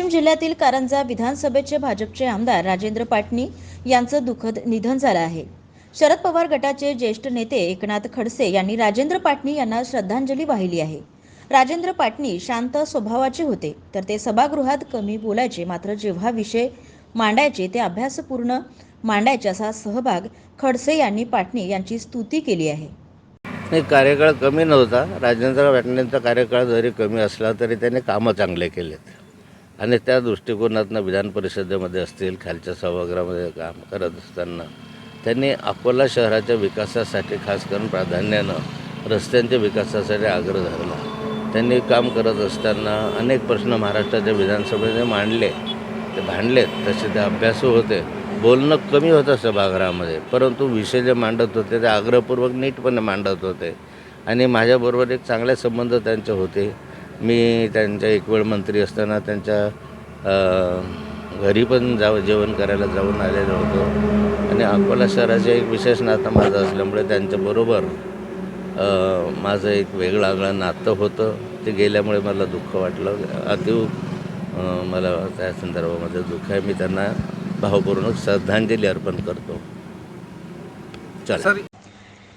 वाशिम जिल्ह्यातील कारंजा विधानसभेचे भाजपचे आमदार राजेंद्र पाटणी यांचं दुःखद निधन झालं आहे. शरद पवार गटाचे ज्येष्ठ नेते एकनाथ खडसे यांनी राजेंद्र पाटणी यांना श्रद्धांजली वाहिली आहे. राजेंद्र पाटणी शांत स्वभावाचे होते तर ते सभागृहात कमी बोलायचे मात्र जेव्हा विषय मांडायचे ते अभ्यासपूर्ण मांडायचे असा सहभाग खडसे यांनी पाटणी यांची स्तुती केली आहे. नाही कार्यकाळ कमी नव्हता. राजेंद्र पाटणेंचा कार्यकाळ जरी कमी असला तरी त्याने कामं चांगले केलेत. आणि त्या दृष्टिकोनातनं विधान परिषदेमध्ये असतील खालच्या सभागृहामध्ये काम करत असताना त्यांनी अकोला शहराच्या विकासासाठी खास करून प्राधान्यानं रस्त्यांच्या विकासासाठी आग्रह धरला. त्यांनी काम करत असताना अनेक प्रश्न महाराष्ट्राच्या विधानसभेने मांडले. ते भांडलेत तसे ते अभ्यासू होते. बोलणं कमी होतं सभागृहामध्ये परंतु विषय जे मांडत होते ते आग्रहपूर्वक नीटपणे मांडत होते. आणि माझ्याबरोबर एक चांगले संबंध त्यांचे होते. मी त्यांच्या एक वेळ मंत्री असताना त्यांच्या घरी पण जाव जेवण करायला जाऊन आलेलो होतो. आणि अकोला शहराचे एक विशेष नातं माझं असल्यामुळे त्यांच्याबरोबर माझं एक वेगळं आगळं नातं होतं. ते गेल्यामुळे मला दुःख वाटलं. अतिव मला त्या संदर्भामध्ये दुःख आहे. मी त्यांना भावपूर्ण श्रद्धांजली अर्पण करतो. चला.